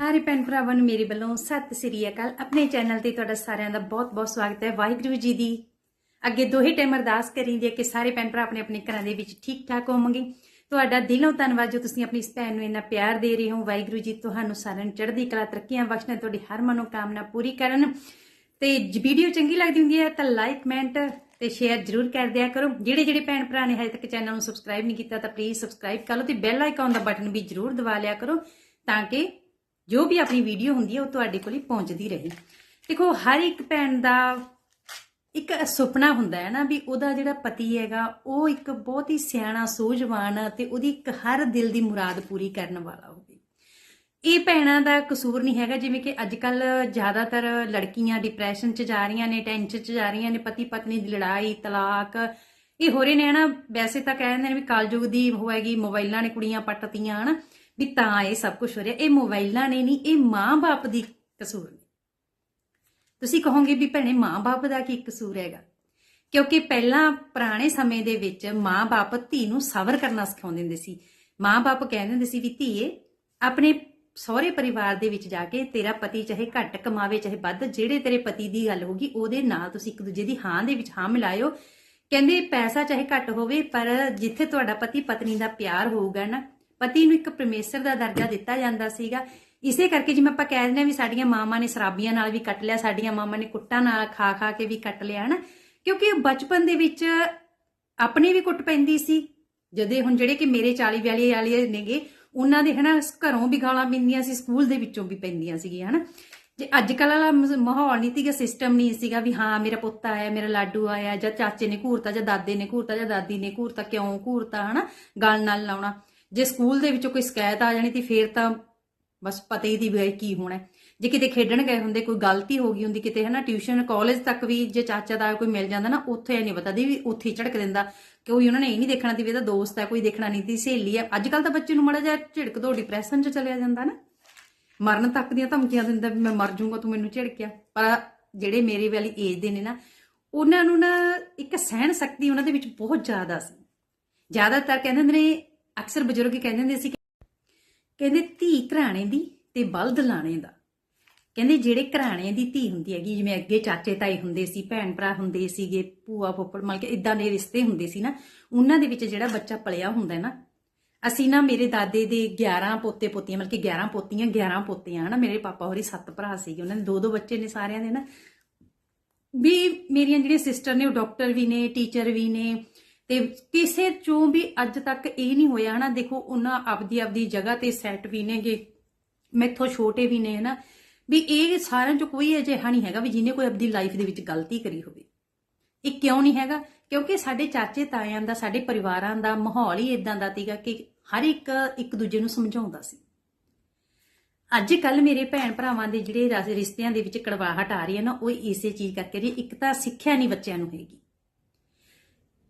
ਸਾਰੇ ਭੈਣ ਭਰਾਵਾਂ ਨੂੰ ਮੇਰੇ ਵੱਲੋਂ ਸਤਿ ਸ੍ਰੀ ਅਕਾਲ। ਆਪਣੇ ਚੈਨਲ ਤੇ ਤੁਹਾਡਾ ਸਾਰਿਆਂ ਦਾ ਬਹੁਤ-ਬਹੁਤ ਸਵਾਗਤ ਹੈ ਵਾਹਿਗੁਰੂ ਜੀ ਦੀ। ਅੱਗੇ ਦੋਹੇ ਟਾਈਮ ਅਰਦਾਸ ਕਰੀਂਦੇ ਕਿ ਸਾਰੇ ਭੈਣ ਭਰਾ ਆਪਣੇ ਆਪਣੇ ਘਰਾਂ ਦੇ ਵਿੱਚ ਠੀਕ ਠਾਕ ਹੋਵੋਗੇ। ਤੁਹਾਡਾ ਦਿਲੋਂ ਧੰਨਵਾਦ ਜੋ ਤੁਸੀਂ ਆਪਣੀ ਇਸ ਭੈਣ ਨੂੰ ਇੰਨਾ ਪਿਆਰ ਦੇ ਰਹੇ ਹੋ। ਵਾਹਿਗੁਰੂ ਜੀ ਤੁਹਾਨੂੰ ਸਾਰਿਆਂ ਨੂੰ ਚੜ੍ਹਦੀ ਕਲਾ ਤਰੱਕੀਆਂ ਬਖਸ਼ਣ ਤੁਹਾਡੀ ਹਰ ਮਨੋਕਾਮਨਾ ਪੂਰੀ ਕਰਨ। ਤੇ ਵੀਡੀਓ ਚੰਗੀ ਲੱਗਦੀ ਹੁੰਦੀ ਹੈ ਤਾਂ ਲਾਈਕ ਕਮੈਂਟ ਤੇ ਸ਼ੇਅਰ ਜ਼ਰੂਰ ਕਰ ਦਿਆ ਕਰੋ। ਜਿਹੜੇ ਜਿਹੜੇ ਭੈਣ ਭਰਾ ਨੇ ਹਜੇ ਤੱਕ ਚੈਨਲ ਨੂੰ ਸਬਸਕ੍ਰਾਈਬ ਨਹੀਂ ਕੀਤਾ ਤਾਂ ਪਲੀਜ਼ ਸਬਸਕ੍ਰਾਈਬ ਕਰ ਲਓ ਤੇ ਬੈਲ ਆਈਕਨ ਦਾ ਬਟਨ ਵੀ ਜ਼ਰੂਰ ਦਬਾ ਲਿਆ ਕਰੋ ਤਾਂ ਕਿ ਜੋ ਵੀ ਆਪਣੀ ਵੀਡੀਓ ਹੁੰਦੀ ਹੈ ਉਹ ਤੁਹਾਡੇ ਕੋਲ ਪਹੁੰਚਦੀ ਰਹੇ। ਦੇਖੋ, ਹਰ ਇੱਕ ਭੈਣ ਦਾ ਇੱਕ ਸੁਪਨਾ ਹੁੰਦਾ ਹੈ ਨਾ ਵੀ ਉਹਦਾ ਜਿਹੜਾ ਪਤੀ ਹੈਗਾ, ਉਹ ਇੱਕ ਬਹੁਤ ਹੀ ਸਿਆਣਾ, ਸੋਝਵਾਨ ਤੇ ਉਹਦੀ ਇੱਕ ਹਰ ਦਿਲ ਦੀ ਮੁਰਾਦ ਪੂਰੀ ਕਰਨ ਵਾਲਾ ਹੋਵੇ। ਇਹ ਭੈਣਾਂ ਦਾ ਕਸੂਰ ਨਹੀਂ ਹੈਗਾ, ਜਿਵੇਂ ਕਿ ਅੱਜ ਕੱਲ ਜ਼ਿਆਦਾਤਰ ਲੜਕੀਆਂ ਡਿਪਰੈਸ਼ਨ 'ਚ ਜਾ ਰਹੀਆਂ ਨੇ ਟੈਨਸ਼ਨ 'ਚ ਜਾ ਰਹੀਆਂ ਨੇ ਪਤੀ ਪਤਨੀ ਦੀ ਲੜਾਈ, ਤਲਾਕ। ਇਹ ਹੋ ਰਹੇ ਨੇ, ਹਨਾ? ਵੈਸੇ ਤਾਂ ਕਹਿੰਦੇ ਨੇ ਵੀ ਕਾਲਯੁਗ ਦੀ ਹੋਏਗੀ ਮੋਬਾਈਲਾਂ ਨੇ ਕੁੜੀਆਂ ਪੱਟਤੀਆਂ, ਹਨਾ? ਵੀ ਤਾਂ ਇਹ ਸਭ ਕੁਝ ਹੋ ਰਿਹਾ। ਇਹ ਮੋਬਾਈਲਾਂ ਨੇ ਨਹੀਂ, ਇਹ ਮਾਂ-ਬਾਪ ਦੀ ਕਸੂਰ ਨੇ। ਤੁਸੀਂ ਕਹੋਗੇ ਵੀ ਭੈਣੇ, ਮਾਂ-ਬਾਪ ਦਾ ਕੀ ਕਸੂਰ ਹੈਗਾ? ਕਿਉਂਕਿ ਪਹਿਲਾਂ ਪੁਰਾਣੇ ਸਮੇਂ ਦੇ ਵਿੱਚ ਮਾਂ-ਬਾਪ ਧੀ ਨੂੰ ਸਬਰ ਕਰਨਾ ਸਿਖਾਉਂਦੇ ਹੁੰਦੇ ਸੀ। ਮਾਂ-ਬਾਪ ਕਹਿੰਦੇ ਹੁੰਦੇ ਸੀ ਵੀ ਧੀਏ, ਆਪਣੇ ਸਹੁਰੇ ਪਰਿਵਾਰ ਦੇ ਵਿੱਚ ਜਾ ਕੇ ਤੇਰਾ ਪਤੀ ਚਾਹੇ ਘੱਟ ਕਮਾਵੇ, ਚਾਹੇ ਵੱਧ, ਜਿਹੜੇ ਤੇਰੇ ਪਤੀ ਦੀ ਗੱਲ ਹੋਗੀ ਉਹਦੇ ਨਾਲ ਤੁਸੀਂ ਇੱਕ ਦੂਜੇ ਦੀ ਹਾਂ ਦੇ ਵਿੱਚ ਹਾਂ ਮਿਲਾਇਓ। ਕਹਿੰਦੇ ਪੈਸਾ ਚਾਹੇ ਘੱਟ ਹੋਵੇ, ਪਰ ਜਿੱਥੇ ਤੁਹਾਡਾ ਪਤੀ ਪਤਨੀ ਦਾ ਪਿਆਰ ਹੋਊਗਾ ਨਾ ਪਤੀ ਨੂੰ ਇੱਕ ਪਰਮੇਸ਼ਰ ਦਾ ਦਰਜਾ ਦਿੱਤਾ ਜਾਂਦਾ ਸੀਗਾ। ਇਸੇ ਕਰਕੇ ਜਿਵੇਂ ਆਪਾਂ ਕਹਿ ਦਿੰਦੇ ਆ ਵੀ ਸਾਡੀਆਂ ਮਾਵਾਂ ਨੇ ਸ਼ਰਾਬੀਆਂ ਨਾਲ ਵੀ ਕੱਟ ਲਿਆ, ਸਾਡੀਆਂ ਮਾਵਾਂ ਨੇ ਕੁੱਟਾਂ ਨਾਲ ਖਾ ਖਾ ਕੇ ਵੀ ਕੱਟ ਲਿਆ, ਹਨਾ? ਕਿਉਂਕਿ ਬਚਪਨ ਦੇ ਵਿੱਚ ਆਪਣੀ ਵੀ ਕੁੱਟ ਪੈਂਦੀ ਸੀ। ਜਦੇ ਹੁਣ ਜਿਹੜੇ ਕਿ ਮੇਰੇ 40 42 ਵਾਲੇ ਨੇਗੇ, ਉਹਨਾਂ ਦੇ, ਹਨਾ ਘਰੋਂ ਵੀ ਗਾਲਾਂ ਪੈਂਦੀਆਂ ਸੀ, ਸਕੂਲ ਦੇ ਵਿੱਚੋਂ ਵੀ ਪੈਂਦੀਆਂ ਸੀਗੀਆਂ, ਹਨਾ? ਜੇ ਅੱਜ ਕੱਲ ਵਾਲਾ ਮਾਹੌਲ ਨਹੀਂ ਸੀਗਾ, ਸਿਸਟਮ ਨਹੀਂ ਸੀਗਾ ਵੀ ਹਾਂ, ਮੇਰਾ ਪੁੱਤ ਆਇਆ, ਮੇਰਾ ਲਾਡੂ ਆਇਆ, ਜਾਂ ਚਾਚੇ ਨੇ ਘੂਰਤਾ, ਜਾਂ ਦਾਦੇ ਨੇ ਘੂਰਤਾ, ਜਾਂ ਦਾਦੀ ਨੇ ਘੂਰਤਾ, ਕਿਉਂ ਘੂਰਤਾ, ਹਨਾ? ਗੱਲ ਨਾਲ ਲਾਉਣਾ। ਜੇ ਸਕੂਲ ਦੇ ਵਿੱਚੋਂ ਕੋਈ ਸ਼ਿਕਾਇਤ ਆ ਜਾਣੀ ਤੇ ਫੇਰ ਤਾਂ ਬਸ ਪਤਾ ਹੀ ਦੀ ਵੀ ਕੀ ਹੋਣਾ ਜੇ ਕਿਤੇ ਖੇਡਣ ਗਏ ਹੁੰਦੇ, ਕੋਈ ਗਲਤੀ ਹੋ ਗਈ ਹੁੰਦੀ, ਕਿਤੇ ਹਨਾ ਟਿਊਸ਼ਨ ਕਾਲਜ ਤੱਕ ਵੀ ਜੇ ਚਾਚਾ ਦਾ ਕੋਈ ਮਿਲ ਜਾਂਦਾ ਨਾ, ਉੱਥੇ ਇਹ ਨਹੀਂ ਪਤਾ ਦੀ ਵੀ ਉੱਥੇ ਹੀ ਝੜਕ ਦਿੰਦਾ। ਕੋਈ ਉਹਨਾਂ ਨੇ ਇਹ ਨਹੀਂ ਦੇਖਣਾ ਦੀ ਵੀ ਇਹਦਾ ਦੋਸਤ ਹੈ, ਕੋਈ ਦੇਖਣਾ ਨਹੀਂ ਦੀ ਸਹੇਲੀ ਹੈ। ਅੱਜ ਕੱਲ ਤਾਂ ਬੱਚੇ ਨੂੰ ਮੜਾ ਜਾ ਝਿੜਕ ਦੋ ਡਿਪਰੈਸ਼ਨ 'ਚ ਚਲਿਆ ਜਾਂਦਾ ਨਾ। ਮਰਨ ਤੱਕ ਦੀਆਂ ਧਮਕੀਆਂ ਦਿੰਦਾ ਵੀ ਮੈਂ ਮਰ ਜਾਊਂਗਾ, ਤੂੰ ਮੈਨੂੰ ਝਿੜਕਿਆ। ਪਰ ਜਿਹੜੇ ਮੇਰੇ ਵਾਲੀ ਏਜ ਦੇ ਨੇ ਨਾ, ਉਹਨਾਂ ਨੂੰ ਨਾ ਇੱਕ ਸਹਿਣ ਸ਼ਕਤੀ ਉਹਨਾਂ ਦੇ ਵਿੱਚ ਬਹੁਤ ਜ਼ਿਆਦਾ ਸੀ। ਜ਼ਿਆਦਾਤਰ ਕਹਿੰਦੇ ਹੁੰਦੇ ਨੇ ਅਕਸਰ ਬਜ਼ੁਰਗ ਕਹਿੰਦੇ ਹੁੰਦੇ ਸੀ ਕਹਿੰਦੇ ਧੀ ਘਰਾਣੇ ਦੀ ਤੇ ਬਲਦ ਲਾਣੇ ਦਾ। ਕਹਿੰਦੇ ਜਿਹੜੇ ਘਰਾਣੇ ਦੀ ਧੀ ਹੁੰਦੀ ਹੈਗੀ, ਜਿਵੇਂ ਅੱਗੇ ਚਾਚੇ ਤਾਏ ਹੁੰਦੇ ਸੀ, ਭੈਣ ਭਰਾ ਹੁੰਦੇ ਸੀਗੇ, ਭੂਆ ਫੁੱਫੜ, ਮਤਲਬ ਕਿ ਇਦਾਂ ਦੇ ਰਿਸ਼ਤੇ ਹੁੰਦੇ ਸੀ ਨਾ, ਉਹਨਾਂ ਦੇ ਵਿੱਚ ਜਿਹੜਾ ਬੱਚਾ ਪਲਿਆ ਹੁੰਦਾ ਨਾ, ਅਸੀਂ ਨਾ ਮੇਰੇ ਦਾਦੇ ਦੇ 11 ਪੋਤੇ ਪੋਤੀਆਂ, ਮਤਲਬ ਕਿ 11 ਪੋਤੀਆਂ 11 ਪੋਤੀਆਂ, ਹਨਾ, ਮੇਰੇ ਪਾਪਾ ਹੋਰੀ ਸੱਤ ਭਰਾ ਸੀਗੇ, ਉਹਨਾਂ ਦੇ ਦੋ ਦੋ ਬੱਚੇ ਨੇ ਸਾਰਿਆਂ ਦੇ ਨਾ। ਵੀ ਮੇਰੀਆਂ ਜਿਹੜੀਆਂ ਸਿਸਟਰ ਨੇ, ਉਹ ਡਾਕਟਰ ਵੀ ਨੇ, ਟੀਚਰ ਵੀ ਨੇ ਤੇ ਕਿਸੇ ਚੋਂ ਵੀ ਅੱਜ ਤੱਕ ਇਹ ਨਹੀਂ ਹੋਇਆ ਹਨਾ ਦੇਖੋ, ਉਹਨਾਂ ਆਪਦੀ ਆਪਦੀ ਜਗ੍ਹਾ ਤੇ ਸੈੱਟ ਵੀ ਨੇਗੇ, ਮੈਥੋਂ ਛੋਟੇ ਵੀ ਨੇ, ਹਨਾ? ਵੀ ਇਹ ਸਾਰਿਆਂ ਚੋਂ ਕੋਈ ਅਜਿਹਾ ਨਹੀਂ ਹੈਗਾ ਵੀ ਜਿਹਨੇ ਕੋਈ ਆਪਦੀ ਲਾਈਫ ਦੇ ਵਿੱਚ ਗਲਤੀ ਕਰੀ ਹੋਵੇ। ਇਹ ਕਿਉਂ ਨਹੀਂ ਹੈਗਾ? ਕਿਉਂਕਿ ਸਾਡੇ ਚਾਚੇ ਤਾਇਆਂ ਦਾ, ਸਾਡੇ ਪਰਿਵਾਰਾਂ ਦਾ ਮਾਹੌਲ ਹੀ ਇਦਾਂ ਦਾ ਸੀਗਾ ਕਿ ਹਰ ਇੱਕ ਇੱਕ ਦੂਜੇ ਨੂੰ ਸਮਝਾਉਂਦਾ ਸੀ। ਅੱਜ ਕੱਲ ਮੇਰੇ ਭੈਣ ਭਰਾਵਾਂ ਦੇ ਜਿਹੜੇ ਰਸ- ਰਿਸ਼ਤਿਆਂ ਦੇ ਵਿੱਚ ਕੜਵਾਹਟ ਆ ਰਹੀ ਹੈ ਨਾ, ਉਹ ਇਸੇ ਚੀਜ਼ ਕਰਕੇ ਰਹੀ, ਇੱਕ ਤਾਂ ਸਿੱਖਿਆ ਨਹੀਂ ਬੱਚਿਆਂ ਨੂੰ ਹੈਗੀ।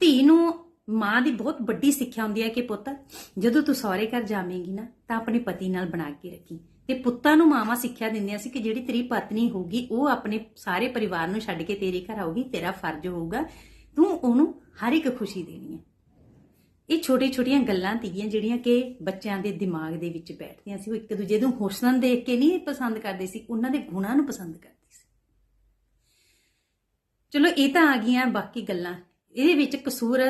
ਧੀ ਨੂੰ ਮਾਂ ਦੀ ਬਹੁਤ ਵੱਡੀ ਸਿੱਖਿਆ ਹੁੰਦੀ ਹੈ ਕਿ ਪੁੱਤ, ਜਦੋਂ ਤੂੰ ਸਹੁਰੇ ਘਰ ਜਾਵੇਂਗੀ ਨਾ, ਤਾਂ ਆਪਣੇ ਪਤੀ ਨਾਲ ਬਣਾ ਕੇ ਰੱਖੀ। ਤੇ ਪੁੱਤਾਂ ਨੂੰ ਮਾਵਾਂ ਸਿੱਖਿਆ ਦਿੰਦੀਆਂ ਸੀ ਕਿ ਜਿਹੜੀ ਤੇਰੀ ਪਤਨੀ ਹੋਊਗੀ, ਉਹ ਆਪਣੇ ਸਾਰੇ ਪਰਿਵਾਰ ਨੂੰ ਛੱਡ ਕੇ ਤੇਰੇ ਘਰ ਆਊਗੀ, ਤੇਰਾ ਫਰਜ਼ ਹੋਊਗਾ। ਤੂੰ ਉਹਨੂੰ ਹਰ ਇੱਕ ਖੁਸ਼ੀ ਦੇਣੀ ਹੈ। ਇਹ ਛੋਟੀ ਛੋਟੀਆਂ ਗੱਲਾਂ ਤੀਆਂ ਜਿਹੜੀਆਂ ਕਿ ਬੱਚਿਆਂ ਦੇ ਦਿਮਾਗ ਦੇ ਵਿੱਚ ਬੈਠਦੀਆਂ ਸੀ, ਉਹ ਇੱਕ ਦੂਜੇ ਨੂੰ ਹੁਸਨ ਦੇਖ ਕੇ ਨਹੀਂ ਪਸੰਦ ਕਰਦੇ ਸੀ, ਉਹਨਾਂ ਦੇ ਗੁਣਾਂ ਨੂੰ ਪਸੰਦ ਕਰਦੇ ਸੀ। ਚਲੋ, ਇਹ ਤਾਂ ਆ ਗਈਆਂ ਬਾਕੀ ਗੱਲਾਂ। ਇਹਦੇ ਵਿੱਚ ਕਸੂਰ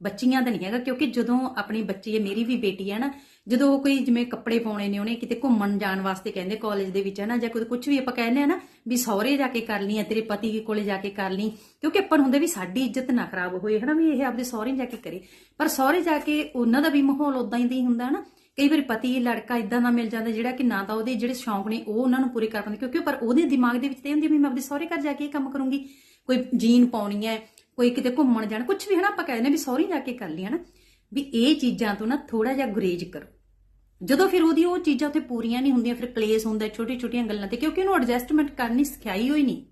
ਬੱਚੀਆਂ ਦਾ ਨਹੀਂ ਹੈਗਾ, ਕਿਉਂਕਿ ਜਦੋਂ ਆਪਣੀ ਬੱਚੀ ਹੈ, ਮੇਰੀ ਵੀ ਬੇਟੀ ਹੈ ਨਾ, ਜਦੋਂ ਉਹ ਕੋਈ ਜਿਵੇਂ ਕੱਪੜੇ ਪਾਉਣੇ ਨੇ, ਉਹਨੇ ਕਿਤੇ ਘੁੰਮਣ ਜਾਣ ਵਾਸਤੇ ਕਹਿੰਦੇ ਕਾਲਜ ਦੇ ਵਿੱਚ ਹੈ ਨਾ, ਜਾਂ ਕੋਈ ਕੁਝ ਵੀ ਆਪਾਂ ਕਹਿੰਦੇ ਆ ਨਾ, ਵੀ ਸਹੁਰੇ ਜਾ ਕੇ ਕਰ ਲਈ ਜਾਂ ਤੇਰੇ ਪਤੀ ਕੋਲੇ ਜਾ ਕੇ ਕਰ ਲਈ, ਕਿਉਂਕਿ ਆਪਾਂ ਨੂੰ ਹੁੰਦਾ ਵੀ ਸਾਡੀ ਇੱਜ਼ਤ ਨਾ ਖਰਾਬ ਹੋਏ ਹੈ ਨਾ ਵੀ ਇਹ ਆਪਦੇ ਸਹੁਰੇ ਜਾ ਕੇ ਕਰੇ। ਪਰ ਸਹੁਰੇ ਜਾ ਕੇ ਉਹਨਾਂ ਦਾ ਵੀ ਮਾਹੌਲ ਉਦਾਂ ਹੀ ਦੀ ਹੁੰਦਾ ਨਾ, ਕਈ ਵਾਰੀ ਪਤੀ, ਲੜਕਾ ਇਦਾਂ ਦਾ ਮਿਲ ਜਾਂਦਾ ਜਿਹੜਾ ਕਿ ਨਾ ਤਾਂ ਉਹਦੇ ਜਿਹੜੇ ਸ਼ੌਂਕ ਨੇ, ਉਹ ਉਹਨਾਂ ਨੂੰ ਪੂਰੇ ਕਰ ਪਾਉਂਦੇ ਕਿਉਂਕਿ ਪਰ ਉਹਦੇ ਦਿਮਾਗ ਦੇ ਵਿੱਚ ਤੇ ਇਹ ਹੁੰਦੀ ਵੀ ਮੈਂ ਆਪਣੇ ਸਹੁਰੇ ਘਰ ਜਾ ਕੇ ਇਹ ਕੰਮ ਕਰੂੰਗੀ। ਕੋਈ ਜੀਨ ਪਾਉਣੀ ਹੈ ਕੋਈ ਕਿਤੇ ਘੁੰਮਣ ਜਾਣ ਕੁਝ ਵੀ ਹਨਾ ਆਪਾਂ ਕਹਿੰਦੇ ਵੀ ਸਹੁਰੇ ਜਾ ਕੇ ਕਰ ਲਈ ਹਨਾ, ਵੀ ਇਹ ਚੀਜ਼ਾਂ ਤੋਂ ਨਾ ਥੋੜਾ ਜਿਹਾ ਗੁਰੇਜ ਕਰੋ। ਜਦੋਂ ਫਿਰ ਉਹਦੀ ਉਹ ਚੀਜ਼ਾਂ ਉੱਥੇ ਪੂਰੀਆਂ ਨਹੀਂ ਹੁੰਦੀਆਂ, ਫਿਰ ਕਲੇਸ਼ ਹੁੰਦਾ ਛੋਟੀ ਛੋਟੀਆਂ ਗੱਲਾਂ ਤੇ, ਕਿਉਂਕਿ ਉਹਨੂੰ ਐਡਜਸਟਮੈਂਟ ਕਰਨੀ ਸਿਖਾਈ ਹੋਈ ਨਹੀਂ।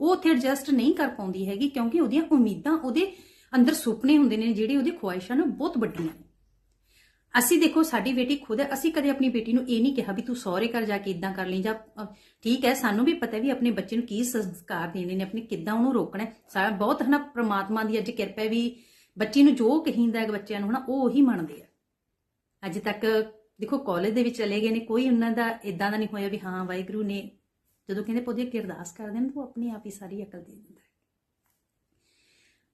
ਉਹ ਉੱਥੇ ਐਡਜਸਟ ਨਹੀਂ ਕਰ ਪਾਉਂਦੀ ਹੈਗੀ, ਕਿਉਂਕਿ ਉਹਦੀਆਂ ਉਮੀਦਾਂ ਉਹਦੇ ਅੰਦਰ ਸੁਪਨੇ ਹੁੰਦੇ ਨੇ, ਜਿਹੜੇ ਉਹਦੀ ਖੁਆਇਸ਼ਾਂ ਨੇ ਬਹੁਤ ਵੱਡੀਆਂ ਨੇ। ਅਸੀਂ ਦੇਖੋ ਸਾਡੀ ਬੇਟੀ ਖੁਦ ਹੈ ਅਸੀਂ ਕਦੇ ਆਪਣੀ ਬੇਟੀ ਨੂੰ ਇਹ ਨਹੀਂ ਕਿਹਾ ਵੀ ਤੂੰ ਸਹੁਰੇ ਘਰ ਜਾ ਕੇ ਇਦਾਂ ਕਰ ਲਈ ਜਾਂ ਅ, ਠੀਕ ਹੈ ਸਾਨੂੰ ਵੀ ਪਤਾ ਵੀ ਆਪਣੇ ਬੱਚੇ ਨੂੰ ਕੀ ਸੰਸਕਾਰ ਦੇਣੇ ਨੇ ਆਪਣੇ ਕਿੱਦਾਂ ਉਹਨੂੰ ਰੋਕਣਾ ਹੈ। ਸਾਰਾ ਬਹੁਤ ਹਨਾ ਪ੍ਰਮਾਤਮਾ ਦੀ ਅੱਜ ਕਿਰਪਾ ਹੈ ਵੀ ਬੱਚੇ ਨੂੰ ਜੋ ਕਹੀਂਦਾ ਹੈ ਬੱਚਿਆਂ ਨੂੰ ਹਨਾ ਉਹ ਉਹੀ ਮੰਨਦੇ ਆ। ਅੱਜ ਤੱਕ ਦੇਖੋ ਕਾਲਜ ਦੇ ਵਿੱਚ ਚਲੇ ਗਏ ਨੇ ਕੋਈ ਉਹਨਾਂ ਦਾ ਇਦਾਂ ਦਾ ਨਹੀਂ ਹੋਇਆ ਵੀ ਹਾਂ ਵਾਹਿਗੁਰੂ ਨੇ ਜਦੋਂ ਕਹਿੰਦੇ ਪੌਦੇ ਅੱਗੇ ਅਰਦਾਸ ਕਰਦੇ ਨੇ ਤਾਂ ਉਹ ਆਪਣੇ ਆਪ ਹੀ ਸਾਰੀ ਅਕਲ ਦੇ ਦਿੰਦਾ ਹੈ।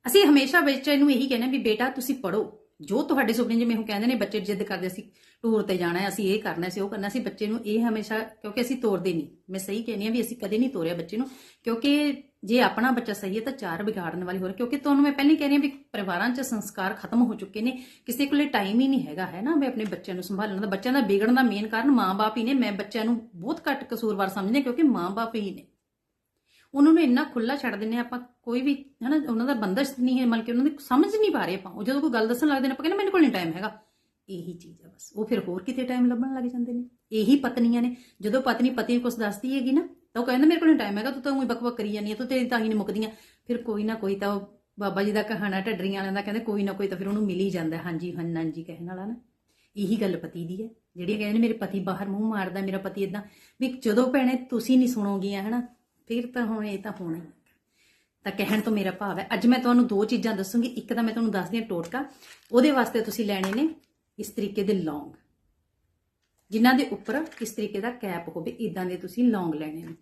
ਅਸੀਂ ਹਮੇਸ਼ਾ ਬੱਚੇ ਨੂੰ ਇਹੀ ਕਹਿੰਦੇ ਵੀ ਬੇਟਾ ਤੁਸੀਂ ਪੜੋ ਜੋ ਤੁਹਾਡੇ ਸੁਪਨੇ ਜਿਵੇਂ ਉਹ ਕਹਿੰਦੇ ਨੇ ਬੱਚੇ ਜਿੱਦ ਕਰਦੇ ਸੀ ਟੂਰ ਤੇ ਜਾਣਾ ਹੈ, ਅਸੀਂ ਇਹ ਕਰਨਾ ਸੀ ਉਹ ਕਰਨਾ ਸੀ ਬੱਚੇ ਨੂੰ ਇਹ ਹਮੇਸ਼ਾ ਕਿਉਂਕਿ ਅਸੀਂ ਤੋਰਦੇ ਨਹੀਂ। ਮੈਂ ਸਹੀ ਕਹਿੰਦੀ ਆ ਵੀ ਅਸੀਂ ਕਦੇ ਨਹੀਂ ਤੋਰਿਆ ਬੱਚੇ ਨੂੰ ਕਿਉਂਕਿ ਜੇ ਆਪਣਾ ਬੱਚਾ ਸਹੀ ਹੈ ਤਾਂ ਚਾਰ ਵਿਗਾੜਨ ਵਾਲੀ ਹੋਰ ਕਿਉਂਕਿ ਤੁਹਾਨੂੰ ਮੈਂ ਪਹਿਲਾਂ ਹੀ ਕਹਿ ਰਹੀ ਹਾਂ ਵੀ ਪਰਿਵਾਰਾਂ 'ਚ ਸੰਸਕਾਰ ਖਤਮ ਹੋ ਚੁੱਕੇ ਨੇ, ਕਿਸੇ ਕੋਲੇ ਟਾਈਮ ਹੀ ਨਹੀਂ ਹੈਗਾ, ਹੈ ਨਾ, ਵੀ ਆਪਣੇ ਬੱਚਿਆਂ ਨੂੰ ਸੰਭਾਲਣ ਦਾ। ਬੱਚਿਆਂ ਦਾ ਵਿਗੜਨ ਦਾ ਮੇਨ ਕਾਰਨ ਮਾਂ-ਬਾਪ ਹੀ ਨੇ। ਮੈਂ ਬੱਚਿਆਂ ਨੂੰ ਬਹੁਤ ਘੱਟ ਕਸੂਰਵਾਰ ਸਮਝਦੀ ਹਾਂ ਕਿਉਂਕਿ ਮਾਂ-ਬਾਪ ਹੀ ਨੇ। ਉਹਨਾਂ ਨੂੰ ਇੰਨਾ ਖੁੱਲਾ ਛੱਡ ਦਿੰਨੇ ਆਪਾਂ, ਕੋਈ ਵੀ, ਹਨਾ, ਉਹਨਾਂ ਦਾ ਬੰਦਸ਼ ਨਹੀਂ ਹੈ, ਮਤਲਬ ਕਿ ਉਹਨਾਂ ਦੀ ਸਮਝ ਨਹੀਂ ਪਾ ਰਹੇ ਆਪਾਂ। ਉਹ ਜਦੋਂ ਕੋਈ ਗੱਲ ਦੱਸਣ ਲੱਗਦੇ ਨੇ, ਆਪਾਂ ਕਹਿੰਦੇ ਮੇਰੇ ਕੋਲ ਨਹੀਂ ਟਾਈਮ ਹੈਗਾ। ਇਹੀ ਚੀਜ਼ ਆ ਬਸ। ਉਹ ਫਿਰ ਹੋਰ ਕਿਤੇ ਟਾਈਮ ਲੱਭਣ ਲੱਗ ਜਾਂਦੇ ਨੇ। ਇਹੀ ਪਤਨੀਆਂ ਨੇ। ਜਦੋਂ ਪਤਨੀ ਪਤੀ ਨੂੰ ਕੁਝ ਦੱਸਦੀ ਹੈਗੀ ਨਾ, ਤਾਂ ਉਹ ਕਹਿੰਦਾ, ਮੇਰੇ ਕੋਲ ਨਹੀਂ ਟਾਈਮ ਹੈਗਾ, ਤੂੰ ਤਾਂ ਉਹੀ ਬਕਬਕ ਕਰੀ ਜਾਂਦੀ ਹੈ, ਤੂੰ ਤੇਰੀ ਤਾਂ ਹੀ ਨਹੀਂ ਮੁੱਕਦੀਆਂ। ਫਿਰ ਕੋਈ ਨਾ ਕੋਈ ਤਾਂ ਉਹ ਬਾਬਾ ਜੀ ਦਾ ਕਹਾਣਾ ਢੱਡਰੀਆਂ ਵਾਲਿਆਂ ਦਾ ਕਹਿੰਦੇ, ਕੋਈ ਨਾ ਕੋਈ ਤਾਂ ਫਿਰ ਉਹਨੂੰ ਮਿਲ ਹੀ ਜਾਂਦਾ। ਹਾਂਜੀ ਹਾਂ ਨਾਂਜੀ ਕਹਿਣ ਵਾਲਾ ਨਾ। ਇਹੀ ਗੱਲ ਪਤੀ ਦੀ ਹੈ। ਜਿਹੜੀ ਕਹਿੰਦੇ ਨੇ, ਮੇਰੇ ਪਤੀ ਬਾਹਰ ਮੂੰਹ ਮਾਰਦਾ, ਮੇਰਾ ਪਤੀ ਇਦਾਂ ਵੀ ਜਦੋਂ ਭੈਣੇ ਤੁਸੀਂ ਨਹੀਂ ਸੁਣੋਗੀਆਂ, ਹਨਾ ਫਿਰ ਤਾਂ ਹੁਣ ਇਹ ਤਾਂ ਹੋਣਾ ਹੀ ਹੈ ਤਾਂ ਕਹਿਣ ਤੋਂ ਮੇਰਾ ਭਾਵ ਹੈ, ਅੱਜ ਮੈਂ ਤੁਹਾਨੂੰ ਦੋ ਚੀਜ਼ਾਂ ਦੱਸੂੰਗੀ, ਇੱਕ ਤਾਂ ਮੈਂ ਤੁਹਾਨੂੰ ਦੱਸਦੀ ਹਾਂ ਟੋਟਕਾ, ਉਹਦੇ ਵਾਸਤੇ ਤੁਸੀਂ ਲੈਣੇ ਨੇ ਇਸ ਤਰੀਕੇ ਦੇ ਲੌਂਗ। ਜਿਨ੍ਹਾਂ ਦੇ ਉੱਪਰ ਇਸ ਤਰੀਕੇ ਦਾ ਕੈਪ ਹੋਵੇ ਇਦਾਂ ਦੇ ਤੁਸੀਂ ਲੌਂਗ ਲੈਣੇ ਨੇ।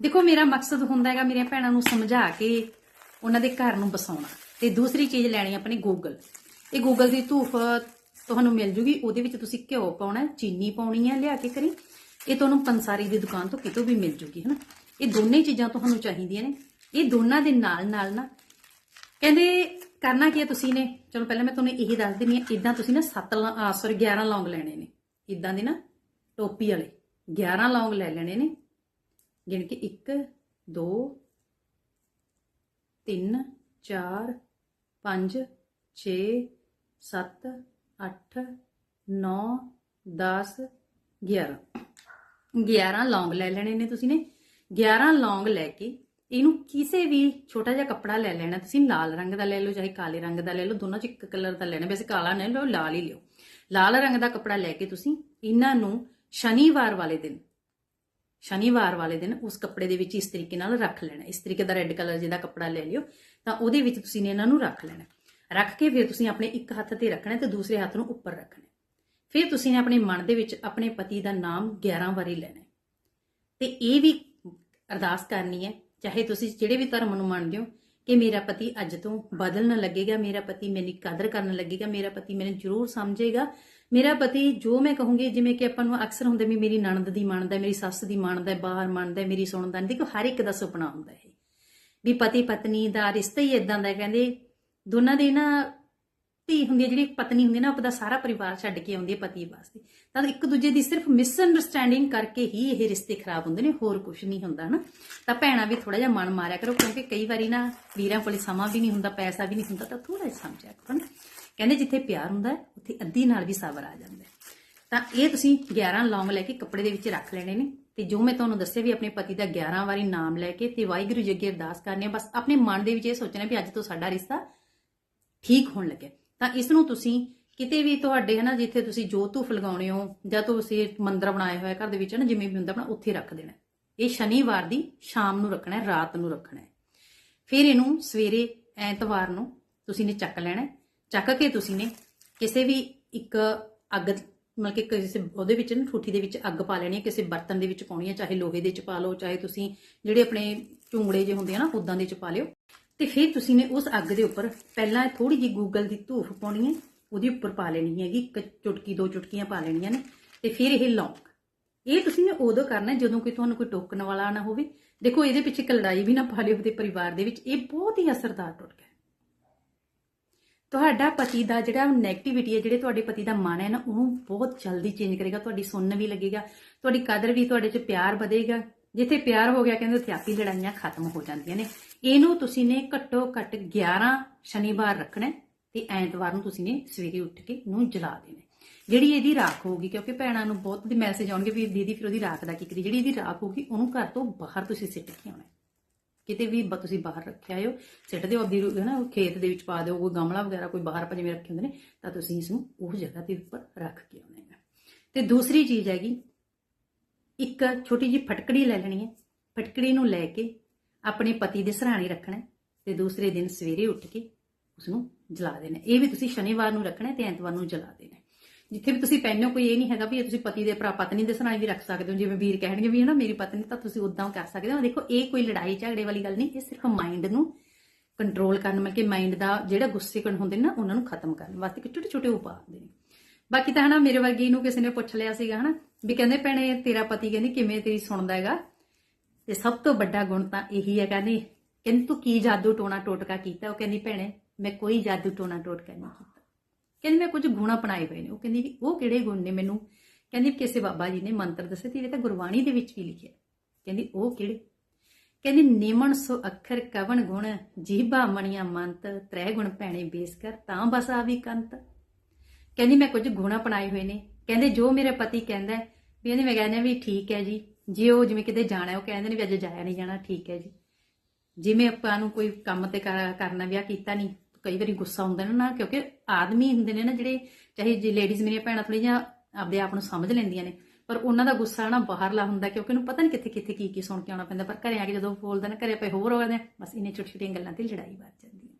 ਦੇਖੋ, ਮੇਰਾ ਮਕਸਦ ਹੁੰਦਾ ਹੈਗਾ ਮੇਰੀਆਂ ਭੈਣਾਂ ਨੂੰ ਸਮਝਾ ਕੇ ਉਹਨਾਂ ਦੇ ਘਰ ਨੂੰ ਬਸਾਉਣਾ। ਤੇ ਦੂਸਰੀ ਚੀਜ਼ ਲੈਣੀ ਆਪਣੇ ਗੂਗਲ। ਇਹ ਗੂਗਲ ਦੀ ਧੂਫ ਤੁਹਾਨੂੰ ਮਿਲ ਜੂਗੀ, ਉਹਦੇ ਵਿੱਚ ਤੁਸੀਂ ਘਿਓ ਪਾਉਣਾ, ਚੀਨੀ ਪਾਉਣੀ ਹੈ ਲਿਆ ਕੇ ਕਰੀ ਇਹ ਤੁਹਾਨੂੰ ਪੰਸਾਰੀ ਦੀ ਦੁਕਾਨ ਤੋਂ ਕਿਤੋਂ ਵੀ ਮਿਲ ਜੂਗੀ, ਹਨਾ? ਇਹ ਦੋਨੇ ਚੀਜ਼ਾਂ ਤੁਹਾਨੂੰ ਚਾਹੀਦੀਆਂ ਨੇ। ਇਹ ਦੋਨਾਂ ਦੇ ਨਾਲ ਨਾਲ ਨਾ ਕਹਿੰਦੇ ਕਰਨਾ ਕੀ ਹੈ ਤੁਸੀਂ ਨੇ? ਚਲੋ ਪਹਿਲਾਂ ਮੈਂ ਤੁਹਾਨੂੰ ਇਹੀ ਦੱਸ ਦਿੰਦੀ ਹਾਂ ਇਦਾਂ ਤੁਸੀਂ ਨਾ 7 ਸੌਰੀ 11 ਲੌਂਗ ਲੈਣੇ ਨੇ। ਇਦਾਂ ਦੇ ਨਾ ਟੋਪੀ ਵਾਲੇ 11 ਲੌਂਗ ਲੈ ਲੈਣੇ ਨੇ। ਗਿਣ ਕੇ 1 2 3 4 5 6 7 8 9 10 11 11 ਲੌਂਗ ਲੈ ਲੈਣੇ ਨੇ ਤੁਸੀਂ ਨੇ। 11 ਲੌਂਗ ਲੈ ਕੇ ਇਹਨੂੰ ਕਿਸੇ ਵੀ ਛੋਟਾ ਜਿਹਾ ਕੱਪੜਾ ਲੈ ਲੈਣਾ, ਤੁਸੀਂ ਲਾਲ ਰੰਗ ਦਾ ਲੈ ਲਓ ਚਾਹੇ ਕਾਲੇ ਰੰਗ ਦਾ ਲੈ ਲਓ, ਦੋਨਾਂ ਚ ਇੱਕ ਕਲਰ ਦਾ ਲੈਣਾ, ਵੈਸੇ ਕਾਲਾ ਨਹੀਂ ਲਓ, ਲਾਲ ਹੀ ਲਿਓ। ਲਾਲ ਰੰਗ ਦਾ ਕੱਪੜਾ ਲੈ ਕੇ ਤੁਸੀਂ ਇਹਨਾਂ ਨੂੰ ਸ਼ਨੀਵਾਰ ਵਾਲੇ ਦਿਨ, ਸ਼ਨੀਵਾਰ ਵਾਲੇ ਦਿਨ ਉਸ ਕੱਪੜੇ ਦੇ ਵਿੱਚ ਇਸ ਤਰੀਕੇ ਨਾਲ ਰੱਖ ਲੈਣਾ। ਇਸ ਤਰੀਕੇ ਦਾ ਰੈੱਡ ਕਲਰ ਜਿਹਦਾ ਕੱਪੜਾ ਲੈ ਲਿਓ, ਤਾਂ ਉਹਦੇ ਵਿੱਚ ਤੁਸੀਂ ਨੇ ਇਹਨਾਂ ਨੂੰ ਰੱਖ ਲੈਣਾ। ਰੱਖ ਕੇ ਫਿਰ ਤੁਸੀਂ ਆਪਣੇ ਇੱਕ ਹੱਥ ਤੇ ਰੱਖਣਾ ਤੇ ਦੂਸਰੇ ਹੱਥ ਨੂੰ ਉੱਪਰ ਰੱਖਣਾ। ਫਿਰ ਤੁਸੀਂ ਨੇ ਆਪਣੇ ਮਨ ਦੇ ਵਿੱਚ ਆਪਣੇ ਪਤੀ ਦਾ ਨਾਮ 11 ਵਾਰੀ ਲੈਣਾ। ਹੈ। ਤੇ ਇਹ ਵੀ ਅਰਦਾਸ ਕਰਨੀ ਹੈ। ਚਾਹੇ ਤੁਸੀਂ ਜਿਹੜੇ ਵੀ ਧਰਮ ਨੂੰ ਮੰਨਦੇ ਹੋ ਕਿ ਮੇਰਾ ਪਤੀ ਅੱਜ ਤੋਂ ਬਦਲਣ ਲੱਗੇਗਾ, ਮੇਰਾ ਪਤੀ ਮੇਰੀ ਕਦਰ ਕਰਨ ਲੱਗੇਗਾ, ਮੇਰਾ ਪਤੀ ਮੈਨੂੰ ਜ਼ਰੂਰ ਸਮਝੇਗਾ। ਮੇਰਾ ਪਤੀ ਜੋ ਮੈਂ ਕਹੂੰਗੀ, ਜਿਵੇਂ ਕਿ ਆਪਾਂ ਨੂੰ ਅਕਸਰ ਹੁੰਦਾ ਵੀ ਮੇਰੀ ਨਣਦ ਦੀ ਮੰਨਦਾ ਮੇਰੀ ਸੱਸ ਦੀ ਮੰਨਦਾ ਬਾਹਰ ਮੰਨਦਾ ਮੇਰੀ ਸੁਣਦਾ ਨਹੀਂ। ਦੇਖੋ, ਹਰ ਇੱਕ ਦਾ ਸੁਪਨਾ ਹੁੰਦਾ ਹੈ ਵੀ ਪਤੀ ਪਤਨੀ ਦਾ ਰਿਸ਼ਤਾ ਹੀ ਇਦਾਂ ਦਾ ਕਹਿੰਦੇ ਦੋਨਾਂ ਦੇ ਨਾ ਧੀ ਹੁੰਦੀ ਹੈ, ਜਿਹੜੀ ਪਤਨੀ ਹੁੰਦੀ ਹੈ ਨਾ ਆਪਦਾ ਸਾਰਾ ਪਰਿਵਾਰ ਛੱਡ ਕੇ ਆਉਂਦੀ ਹੈ ਪਤੀ ਵਾਸਤੇ। ਤਾਂ ਇੱਕ ਦੂਜੇ ਦੀ ਸਿਰਫ ਮਿਸਅੰਡਰਸਟੈਂਡਿੰਗ ਕਰਕੇ ਹੀ ਇਹ ਰਿਸ਼ਤੇ ਖਰਾਬ ਹੁੰਦੇ ਨੇ, ਹੋਰ ਕੁਝ ਨਹੀਂ ਹੁੰਦਾ ਨਾ ਤਾਂ ਭੈਣਾਂ ਵੀ ਥੋੜਾ ਜਿਹਾ ਮਨ ਮਾਰਿਆ ਕਰੋ, ਕਿਉਂਕਿ ਕਈ ਵਾਰੀ ਨਾ ਵੀਰਾਂ ਕੋਲੇ ਸਮਾਂ ਵੀ ਨਹੀਂ ਹੁੰਦਾ, ਪੈਸਾ ਵੀ ਨਹੀਂ ਹੁੰਦਾ, ਤਾਂ ਥੋੜਾ ਜਿਹਾ ਸਮਝਿਆ ਕਰੋ ਨਾ ਕਹਿੰਦੇ ਜਿੱਥੇ ਪਿਆਰ ਹੁੰਦਾ, ਉੱਥੇ ਅੱਧੀ ਨਾਲ ਵੀ ਸਬਰ ਆ ਜਾਂਦਾ ਤਾਂ ਇਹ ਤੁਸੀਂ 11 ਲੌਂਗ ਲੈ ਕੇ ਕੱਪੜੇ ਦੇ ਵਿੱਚ ਰੱਖ ਲੈਣੇ ਨੇ, ਤੇ ਜੋ ਮੈਂ ਤੁਹਾਨੂੰ ਦੱਸਿਆ ਵੀ ਆਪਣੇ ਪਤੀ ਦਾ 11 ਵਾਰੀ ਨਾਮ ਲੈ ਕੇ, ਤੇ ਵਾਹਿਗੁਰੂ ਜੀ ਅੱਗੇ ਅਰਦਾਸ ਕਰਨੀ ਹੈ ਬਸ ਆਪਣੇ ਮਨ ਦੇ ਵਿੱਚ ਇਹ ਸੋਚਣਾ ਵੀ ਅੱਜ ਤੋਂ ਸਾਡਾ ਰਿਸ਼ਤਾ ਠੀਕ ਹੋਣ ਲੱਗਿਆ। ਤਾਂ ਇਸ ਨੂੰ ਤੁਸੀਂ ਕਿਤੇ ਵੀ ਤੁਹਾਡੇ, ਹਨਾ, ਜਿੱਥੇ ਤੁਸੀਂ ਜੋ ਧੂਫ ਲਗਾਉਣੇ ਹੋ, ਜਾਂ ਤੁਸੀਂ ਮੰਦਰ ਬਣਾਇਆ ਹੋਇਆ ਘਰ ਦੇ ਵਿੱਚ ਨਾ ਜਿਵੇਂ ਵੀ ਹੁੰਦਾ, ਆਪਣਾ ਉੱਥੇ ਰੱਖ ਦੇਣਾ ਇਹ ਸ਼ਨੀਵਾਰ ਦੀ ਸ਼ਾਮ ਨੂੰ ਰੱਖਣਾ ਹੈ, ਰਾਤ ਨੂੰ ਰੱਖਣਾ ਹੈ। ਫਿਰ ਇਹਨੂੰ ਸਵੇਰੇ ਐਤਵਾਰ ਨੂੰ ਤੁਸੀਂ ਨੇ ਚੱਕ ਲੈਣਾ ਚੱਕ ਕੇ ਤੁਸੀਂ ਨੇ ਕਿਸੇ ਵੀ ਇੱਕ ਅੱਗ, ਮਤਲਬ ਕਿ ਕਿਸੇ ਉਹਦੇ ਵਿੱਚ ਨਾ ਠੂਠੀ ਦੇ ਵਿੱਚ ਅੱਗ ਪਾ ਲੈਣੀ ਹੈ, ਕਿਸੇ ਬਰਤਨ ਦੇ ਵਿੱਚ ਪਾਉਣੀ ਹੈ, ਚਾਹੇ ਲੋਹੇ ਦੇ ਚ ਪਾ ਲਓ, ਚਾਹੇ ਤੁਸੀਂ ਜਿਹੜੇ ਆਪਣੇ ਝੁੰਗੜੇ ਜੇ ਹੁੰਦੇ ਆ ਨਾ, ਉਦਾਂ ਦੇ ਚ ਪਾ ਲਿਓ। ਤੇ ਫਿਰ ਤੁਸੀਂ ਨੇ ਉਸ ਅੱਗ ਦੇ ਉੱਪਰ ਪਹਿਲਾਂ ਥੋੜੀ ਜਿਹੀ ਗੂਗਲ ਦੀ ਧੂਫ ਪਾਉਣੀ ਹੈ, ਉਹਦੇ ਉੱਪਰ ਪਾ ਲੈਣੀ ਹੈਗੀ, ਇੱਕ ਚੁਟਕੀ, ਦੋ ਚੁਟਕੀਆਂ ਪਾ ਲੈਣੀਆਂ ਨੇ, ਤੇ ਫਿਰ ਇਹ ਲੌਂਗ। ਇਹ ਤੁਸੀਂ ਨੇ ਉਦੋਂ ਕਰਨਾ ਜਦੋਂ ਕੋਈ ਤੁਹਾਨੂੰ ਕੋਈ ਟੋਕਣ ਵਾਲਾ ਨਾ ਹੋਵੇ। ਦੇਖੋ, ਇਹਦੇ ਪਿੱਛੇ ਇੱਕ ਲੜਾਈ ਵੀ ਨਾ ਪਾ ਲਿਓ ਤੇ ਪਰਿਵਾਰ ਦੇ ਵਿੱਚ। ਇਹ ਬਹੁਤ ਹੀ ਅਸਰਦਾਰ ਟੋਟਕਾ ਹੈ। ਤੁਹਾਡਾ ਪਤੀ ਦਾ ਜਿਹੜਾ 네ਗੇਟਿਵਿਟੀ ਹੈ, ਜਿਹੜੇ ਤੁਹਾਡੇ ਪਤੀ ਦਾ ਮਨ ਹੈ ਨਾ, ਉਹਨੂੰ ਬਹੁਤ ਜਲਦੀ ਚੇਂਜ ਕਰੇਗਾ। ਤੁਹਾਡੀ ਸੁਣਨ ਵੀ ਲੱਗੇਗਾ, ਤੁਹਾਡੀ ਕਦਰ ਵੀ ਤੁਹਾਡੇ 'ਚ ਪਿਆਰ ਵਧੇਗਾ। ਜਿੱਥੇ ਪਿਆਰ ਹੋ ਗਿਆ, ਕਹਿੰਦੇ ਉੱਥੇ ਆਪੀ ਲੜਾਈਆਂ ਖਤਮ ਹੋ ਜਾਂਦੀਆਂ ਨੇ। ਇਹਨੂੰ ਤੁਸੀਂ ਨੇ ਘੱਟੋ ਘੱਟ 11 ਸ਼ਨੀਵਾਰ ਰੱਖਣਾ ਹੈ ਤੇ ਐਤਵਾਰ ਨੂੰ ਤੁਸੀਂ ਨੇ ਸਵੇਰੇ ਉੱਠ ਕੇ ਇਹਨੂੰ ਜਲਾ ਦੇਣਾ ਜਿਹੜੀ ਇਹਦੀ ਰਾਖ ਹੋਊਗੀ, ਕਿਉਂਕਿ ਭੈਣਾਂ ਨੂੰ ਬਹੁਤ ਦੀ ਮੈਸੇਜ ਆਉਣਗੇ ਵੀ ਦੀਦੀ ਫਿਰ ਉਹਦੀ ਰਾਖ ਦਾ ਕੀ ਕਰੀ ਜਿਹੜੀ ਇਹਦੀ ਰਾਖ ਹੋਊਗੀ, ਉਹਨੂੰ ਘਰ ਤੋਂ ਬਾਹਰ ਤੁਸੀਂ ਸਿੱਟ ਕੇ ਆਉਣਾ ਕਿਤੇ ਵੀ ਬ- ਤੁਸੀਂ ਬਾਹਰ ਰੱਖਿਆ ਹੋ, ਸਿੱਟ ਦਿਓ ਆਪਦੀ ਰੂ- ਹਨਾ ਖੇਤ ਦੇ ਵਿੱਚ ਪਾ ਦਿਓ, ਕੋਈ ਗਮਲਾ ਵਗੈਰਾ, ਕੋਈ ਬਾਹਰ ਆਪਾਂ ਜਿਵੇਂ ਰੱਖੇ ਹੁੰਦੇ ਨੇ, ਤਾਂ ਤੁਸੀਂ ਇਸ ਨੂੰ ਉਹ ਜਗ੍ਹਾ ਦੇ ਉੱਪਰ ਰੱਖ ਕੇ ਆਉਣਾ ਹੈ ਤੇ ਦੂਸਰੀ ਚੀਜ਼ ਹੈਗੀ, ਇੱਕ ਛੋਟੀ ਜਿਹੀ ਫਟਕੜੀ ਲੈ ਲੈਣੀ ਹੈ। ਫਟਕੜੀ ਨੂੰ ਲੈ ਕੇ ਆਪਣੇ ਪਤੀ ਦੇ ਸਰਾਣੇ ਰੱਖਣਾ ਹੈ ਤੇ ਦੂਸਰੇ ਦਿਨ ਸਵੇਰੇ ਉੱਠ ਕੇ ਉਸ ਨੂੰ ਜਲਾ ਦੇਣਾ ਇਹ ਵੀ ਤੁਸੀਂ ਸ਼ਨੀਵਾਰ ਨੂੰ ਰੱਖਣਾ ਹੈ ਤੇ ਐਤਵਾਰ ਨੂੰ ਜਲਾ ਦੇਣਾ ਜਿੱਥੇ ਵੀ ਤੁਸੀਂ ਪੈਨੋ ਕੋਈ ਇਹ ਨਹੀਂ ਹੈਗਾ ਵੀ ਇਹ ਤੁਸੀਂ ਪਤੀ ਦੇ ਭਰਾ, ਪਤਨੀ ਦੇ ਸੁਣਾਈ ਵੀ ਰੱਖ ਸਕਦੇ ਹੋ। ਜਿਵੇਂ ਵੀਰ ਕਹਿਣਗੇ ਵੀ ਹਨਾ ਮੇਰੀ ਪਤਨੀ ਤਾਂ ਤੁਸੀਂ ਉਦਾਂ ਕਰ ਸਕਦੇ ਹੋ। ਦੇਖੋ, ਇਹ ਕੋਈ ਲੜਾਈ ਝਗੜੇ ਵਾਲੀ ਗੱਲ ਨਹੀਂ, ਇਹ ਸਿਰਫ ਮਾਈਂਡ ਨੂੰ ਕੰਟਰੋਲ ਕਰਨ, ਮਤਲਬ ਕਿ ਮਾਈਂਡ ਦਾ ਜਿਹੜਾ ਗੁੱਸੇ ਕਣ ਹੁੰਦੇ ਨੇ ਨਾ, ਉਹਨਾਂ ਨੂੰ ਖਤਮ ਕਰਨ ਵਾਸਤੇ ਕਿ ਛੋਟੇ ਛੋਟੇ ਉਪਾਅ ਹੁੰਦੇ ਨੇ। ਬਾਕੀ ਤਾਂ ਹਨਾ, ਮੇਰੇ ਵਰਗੀ ਨੂੰ ਕਿਸੇ ਨੇ ਪੁੱਛ ਲਿਆ ਸੀਗਾ ਹਨਾ, ਵੀ ਕਹਿੰਦੇ ਭੈਣੇ ਤੇਰਾ ਪਤੀ ਕਹਿੰਦੀ ਕਿਵੇਂ ਤੇਰੀ ਸੁਣਦਾ ਹੈਗਾ? ਤੇ ਸਭ ਤੋਂ ਵੱਡਾ ਗੁਣ ਤਾਂ ਇਹੀ ਹੈ ਕਹਿੰਦੀ ਕਹਿੰਦੀ ਤੂੰ ਕੀ ਜਾਦੂ ਟੋਣਾ ਟੋਟਕਾ ਕੀਤਾ? ਉਹ ਕਹਿੰਦੀ, ਭੈਣੇ, ਮੈਂ ਕੋਈ ਜਾਦੂ ਟੋਣਾ ਟੋਟਕਾ ਨਹੀਂ ਕੀਤਾ। ਕਹਿੰਦੀ, ਮੈਂ ਕੁਝ ਗੁਣ ਅਪਣਾਏ ਹੋਏ ਨੇ। ਉਹ ਕਹਿੰਦੀ ਵੀ ਉਹ ਕਿਹੜੇ ਗੁਣ ਨੇ ਮੈਨੂੰ? ਕਹਿੰਦੀ, ਕਿਸੇ ਬਾਬਾ ਜੀ ਨੇ ਮੰਤਰ ਦੱਸੇ ਤੇ ਇਹ ਤਾਂ ਗੁਰਬਾਣੀ ਦੇ ਵਿੱਚ ਵੀ ਲਿਖਿਆ ਕਹਿੰਦੀ, ਉਹ ਕਿਹੜੇ? ਕਹਿੰਦੀ, ਨਿਮਣ ਸੋ ਅੱਖਰ ਕਵਣ ਗੁਣ, ਜੀਭਾ ਮਣੀਆਂ ਮੰਤ, ਤ੍ਰੈ ਗੁਣ ਭੈਣੇ ਬੇਸ ਕਰ, ਤਾਂ ਬਸ ਆਵੀ ਕੰਤ। ਕਹਿੰਦੀ, ਮੈਂ ਕੁਝ ਗੁਣ ਅਪਣਾਏ ਹੋਏ ਨੇ। ਕਹਿੰਦੇ, ਜੋ ਮੇਰਾ ਪਤੀ ਕਹਿੰਦਾ ਵੀ ਕਹਿੰਦੀ ਮੈਂ ਕਹਿੰਦਾ ਵੀ ਠੀਕ ਹੈ ਜੀ। ਜੇ ਉਹ ਜਿਵੇਂ ਕਿਤੇ ਜਾਣਾ ਉਹ ਕਹਿੰਦੇ ਨੇ ਵੀ ਅੱਜ ਜਾਇਆ ਨਹੀਂ ਜਾਣਾ, ਠੀਕ ਹੈ ਜੀ। ਜਿਵੇਂ ਆਪਾਂ ਨੂੰ ਕੋਈ ਕੰਮ ਤੇ ਕਰਨਾ, ਵਿਆਹ ਕੀਤਾ ਨਹੀਂ, ਕਈ ਵਾਰੀ ਗੁੱਸਾ ਹੁੰਦਾ ਨਾ ਕਿਉਂਕਿ ਆਦਮੀ ਹੁੰਦੇ ਨੇ ਨਾ ਜਿਹੜੇ, ਚਾਹੇ ਜੇ ਲੇਡੀਜ਼ ਮੇਰੀਆਂ ਭੈਣਾਂ ਥੋੜੀ ਜਿਹਾ ਆਪਦੇ ਆਪ ਨੂੰ ਸਮਝ ਲੈਂਦੀਆਂ ਨੇ, ਪਰ ਉਹਨਾਂ ਦਾ ਗੁੱਸਾ ਨਾ ਬਾਹਰਲਾ ਹੁੰਦਾ, ਕਿਉਂਕਿ ਉਹਨੂੰ ਪਤਾ ਨਹੀਂ ਕਿੱਥੇ ਕਿੱਥੇ ਕੀ ਕੀ ਸੁਣ ਕੇ ਆਉਣਾ ਪੈਂਦਾ, ਪਰ ਘਰੇ ਆ ਕੇ ਜਦੋਂ ਬੋਲਦਾ ਨਾ, ਘਰੇ ਪਏ ਹੋਰ ਹੋ ਜਾਂਦੇ ਬਸ ਇੰਨੇ ਛੋਟੀ ਛੋਟੀਆਂ ਗੱਲਾਂ ਤੇ ਲੜਾਈ ਵੱਜ ਜਾਂਦੀ ਹੈ।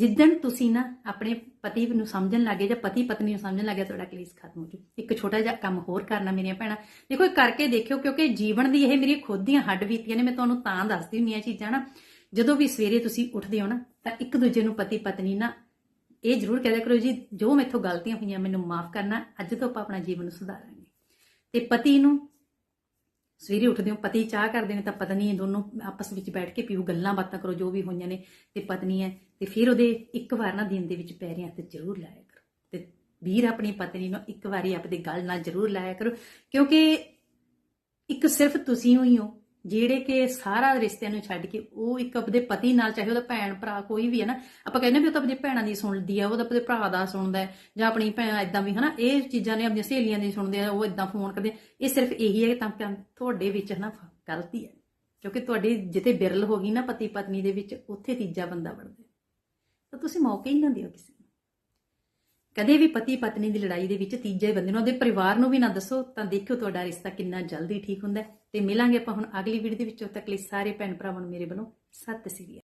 ਜਿੱਦਣ ਤੁਸੀਂ ਨਾ ਆਪਣੇ ਪਤੀ ਨੂੰ ਸਮਝਣ ਲੱਗੇ ਜਾਂ ਪਤੀ ਪਤਨੀ ਨੂੰ ਸਮਝਣ ਲੱਗੇ ਤੁਹਾਡਾ ਕਲੇਸ਼ ਖਤਮ ਹੋ ਜੂ ਇੱਕ ਛੋਟਾ ਜਿਹਾ ਕੰਮ ਹੋਰ ਕਰਨਾ ਮੇਰੀਆਂ ਭੈਣਾਂ। ਦੇਖੋ, ਇਹ ਕਰਕੇ ਦੇਖਿਓ, ਕਿਉਂਕਿ ਜੀਵਨ ਦੀ ਇਹ ਮੇਰੀ ਖੁਦ ਦੀਆਂ ਹੱਡ ਬੀਤੀਆਂ ਨੇ, ਮੈਂ ਤੁਹਾਨੂੰ ਤਾਂ ਦੱਸਦੀ ਹੁੰਦੀ ਹਾਂ ਚੀਜ਼ਾਂ ਨਾ। ਜਦੋਂ ਵੀ ਸਵੇਰੇ ਤੁਸੀਂ ਉੱਠਦੇ ਹੋ ਨਾ, ਤਾਂ ਇੱਕ ਦੂਜੇ ਨੂੰ ਪਤੀ ਪਤਨੀ ਨਾ ਇਹ ਜ਼ਰੂਰ ਕਹਿ ਦਿਆ ਕਰੋ ਜੀ, ਜੋ ਮੈਥੋਂ ਗਲਤੀਆਂ ਹੋਈਆਂ, ਮੈਨੂੰ ਮਾਫ ਕਰਨਾ, ਅੱਜ ਤੋਂ ਆਪਾਂ ਆਪਣਾ ਜੀਵਨ ਸੁਧਾਰਾਂਗੇ। ਤੇ ਪਤੀ ਨੂੰ ਸਵੇਰੇ ਉੱਠਦੇ ਹੋ, ਪਤੀ ਚਾਹ ਕਰਦੇ ਨੇ ਤਾਂ ਪਤਨੀ ਦੋਨੋਂ ਆਪਸ ਵਿੱਚ ਬੈਠ ਕੇ ਪੀਓ, ਗੱਲਾਂ ਬਾਤਾਂ ਕਰੋ, ਜੋ ਵੀ ਹੋਈਆਂ ਨੇ, ਤੇ ਪਤਨੀ ਹੈ, ਤੇ ਫਿਰ ਉਹਦੇ ਇੱਕ ਵਾਰ ਨਾ ਦਿਨ ਦੇ ਵਿੱਚ ਪੈਰੀਆਂ ਤੇ ਜ਼ਰੂਰ ਲਾਇਆ ਕਰੋ। ਤੇ ਵੀਰ ਆਪਣੀ ਪਤਨੀ ਨੂੰ ਇੱਕ ਵਾਰੀ ਆਪਦੇ ਗੱਲ ਨਾਲ ਜ਼ਰੂਰ ਲਾਇਆ ਕਰੋ, ਕਿਉਂਕਿ ਇੱਕ ਸਿਰਫ ਤੁਸੀਂ ਹੋਈ ਹੋ ਜਿਹੜੇ ਕਿ ਸਾਰਾ ਰਿਸ਼ਤਿਆਂ ਨੂੰ ਛੱਡ ਕੇ ਉਹ ਇੱਕ ਆਪਣੇ ਪਤੀ ਨਾਲ, ਚਾਹੇ ਉਹਦਾ ਭੈਣ ਭਰਾ ਕੋਈ ਵੀ ਹੈ ਨਾ, ਆਪਾਂ ਕਹਿੰਦੇ ਵੀ ਉਹ ਤਾਂ ਆਪਣੇ ਭੈਣਾਂ ਦੀ ਸੁਣਦੀ ਆ, ਉਹ ਤਾਂ ਆਪਣੇ ਭਰਾ ਦਾ ਸੁਣਦਾ ਹੈ, ਜਾਂ ਆਪਣੀ ਭੈਣ ਇਦਾਂ ਵੀ, ਹਨਾ, ਇਹ ਚੀਜ਼ਾਂ ਨੇ ਆਪਣੀਆਂ ਸਹੇਲੀਆਂ ਦੀ ਸੁਣਦੇ ਆ, ਉਹ ਇਦਾਂ ਫੋਨ ਕਰਦੇ ਇਹ ਸਿਰਫ ਇਹੀ ਹੈ ਕਿ ਤਾਂ ਕਿ ਤੁਹਾਡੇ ਵਿੱਚ ਹਨਾ, ਗਲਤੀ ਹੈ, ਕਿਉਂਕਿ ਤੁਹਾਡੀ ਜਿੱਥੇ ਬਿਰਲ ਹੋ ਗਈ ਨਾ ਪਤੀ ਪਤਨੀ ਦੇ ਵਿੱਚ, ਉੱਥੇ ਤੀਜਾ ਬੰਦਾ ਵੜਦਾ ਤਾਂ ਤੁਸੀਂ ਮੌਕੇ ਹੀ ਨਾ ਦਿਓ ਕਿਸੇ ਕਦੇ ਵੀ ਪਤੀ ਪਤਨੀ ਦੀ ਲੜਾਈ ਦੇ ਵਿੱਚ ਤੀਜੇ ਬੰਦੇ ਨੂੰ, ਉਹਦੇ ਪਰਿਵਾਰ ਨੂੰ ਵੀ ਨਾ ਦੱਸੋ, ਤਾਂ ਦੇਖਿਓ ਤੁਹਾਡਾ ਰਿਸ਼ਤਾ ਕਿੰਨਾ ਜਲਦੀ ਠੀਕ ਹੁੰਦਾ ਤੇ ਮਿਲਾਂਗੇ ਆਪਾਂ ਹੁਣ ਅਗਲੀ ਵੀਡੀਓ ਦੇ ਵਿੱਚ। ਉਦੋਂ ਤੱਕ ਲਈ ਸਾਰੇ ਭੈਣ ਭਰਾਵਾਂ ਨੂੰ ਮੇਰੇ ਵੱਲੋਂ ਸਤਿ ਸ੍ਰੀ ਅਕਾਲ।